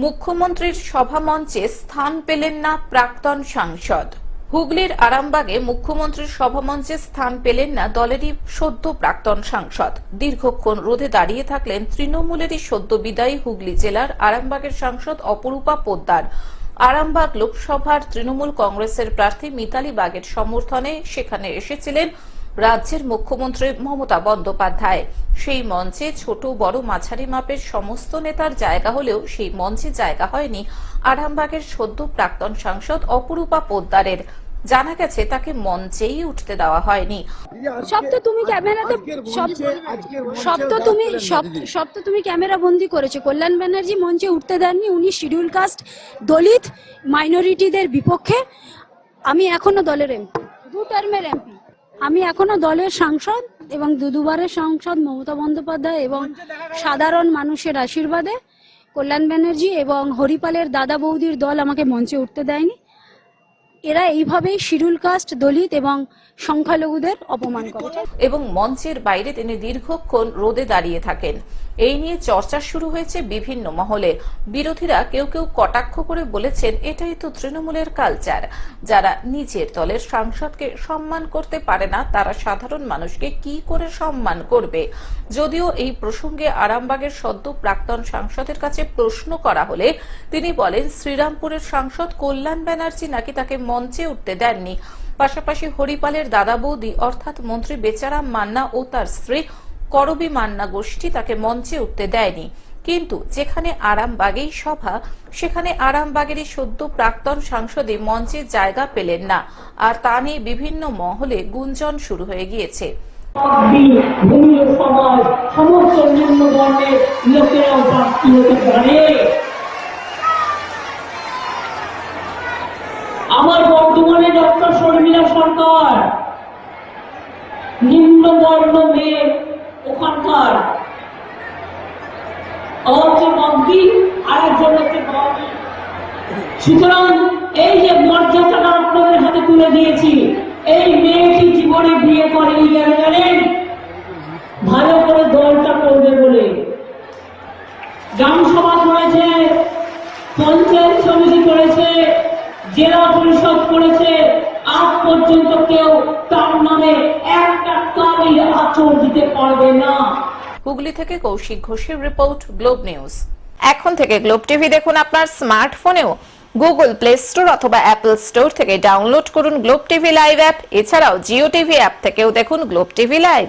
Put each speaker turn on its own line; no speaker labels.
মুখ্যমন্ত্রীর সভামঞ্চে স্থান পেলেন না প্রাক্তন সাংসদ। হুগলির আরামবাগে মুখ্যমন্ত্রীর সভামঞ্চে স্থান পেলেন না দলেরই সদ্য প্রাক্তন সাংসদ। দীর্ঘক্ষণ রোধে দাঁড়িয়ে থাকলেন তৃণমূলেরই সদ্য বিদায়ী হুগলি জেলার আরামবাগের সাংসদ অপরূপা পোদ্দার। আরামবাগ লোকসভার তৃণমূল কংগ্রেসের প্রার্থী মিতালি বাগের সমর্থনে সেখানে এসেছিলেন রাজ্যের মুখ্যমন্ত্রী মমতা বন্দ্যোপাধ্যায়। সেই মঞ্চে ছোট বড় মাঝারি মাপের সমস্ত নেতার জায়গা হলেও সেই মঞ্চে জায়গা হয়নি আরামবাগের সদ্য প্রাক্তন সাংসদ অপরূপা পোদ্দারের। জানা গেছে তাকে মঞ্চেই উঠতে দেওয়া হয়নি।
সব তো তুমি ক্যামেরাতে সব তো তুমি সব সব তো তুমি ক্যামেরা বন্দি করেছ। কল্যাণ ব্যানার্জি মঞ্চে উঠতে দেননি উনি শিডিউল কাস্ট দলিত মাইনরিটিদের বিপক্ষে। আমি এখনও দলের এমপি দু টার্মের এমপি। আমি এখনও দলের সাংসদ এবং দুদুবারের সাংসদ মমতা বন্দ্যোপাধ্যায় এবং সাধারণ মানুষের আশীর্বাদে কল্যাণ ব্যানার্জি এবং হরিপালের দাদা বৌদির দল আমাকে মঞ্চে উঠতে দেয়নি। এরা এইভাবেই শিডিউল কাস্ট, দলিত এবং সংখ্যালঘুদের অপমান করে।
এবং মঞ্চের বাইরে তিনি দীর্ঘক্ষণ রোদে দাঁড়িয়ে থাকেন। এই নিয়ে চর্চা শুরু হয়েছে বিভিন্ন মহলে। বিরোধীরা কেউ কেউ কটাক্ষ করে বলেছেন, এটাই তো তৃণমূলের কালচার যারা নিজের দলের সাংসদকে সম্মান করতে পারে না, তারা সাধারণ মানুষকে কি করে সম্মান করবে? যদিও এই প্রসঙ্গে আরামবাগের সদ্য প্রাক্তন সাংসদের কাছে প্রশ্ন করা হলে তিনি বলেন, শ্রীরামপুরের সাংসদ কল্যাণ ব্যানার্জি নাকি তাকে মঞ্চে উঠতে দেননি। পাশাপাশি হরিপালের দাদা বৌদি, অর্থাৎ মন্ত্রী বেচারাম মান্না ও তার স্ত্রী করবী মান্না গোষ্ঠী তাকে মঞ্চে উঠতে দেয়নি। কিন্তু যেখানে আরামবাগেই সভা, সেখানে আরামবাগেরই সদ্য প্রাক্তন সাংসদে মঞ্চে জায়গা পেলেন না। আর তা নিয়ে বিভিন্ন মহলে গুঞ্জন শুরু হয়ে গিয়েছে।
সমাজ, সমস্ত সরকার নিম্ন বর্ণ মেয়ে ওখানকার। এই মেয়েটি জীবনে বিয়ে জানেন? ভালো করে দলটা করবে বলে। পঞ্চায়েত সমিতি করেছে, জেলা পরিষদ করেছে আজ পর্যন্ত কেউ তার নামে একটা কালির আচর দিতে পারবে না।
হুগলি থেকে কৌশিক ঘোষের রিপোর্ট, গ্লোব নিউজ। এখন থেকে গ্লোব টিভি দেখুন আপনার স্মার্টফোনেও। গুগল প্লে স্টোর অথবা অ্যাপল স্টোর থেকে ডাউনলোড করুন গ্লোব টিভি লাইভ অ্যাপ। এছাড়াও জিও টিভি অ্যাপ থেকেও দেখুন গ্লোব টিভি লাইভ।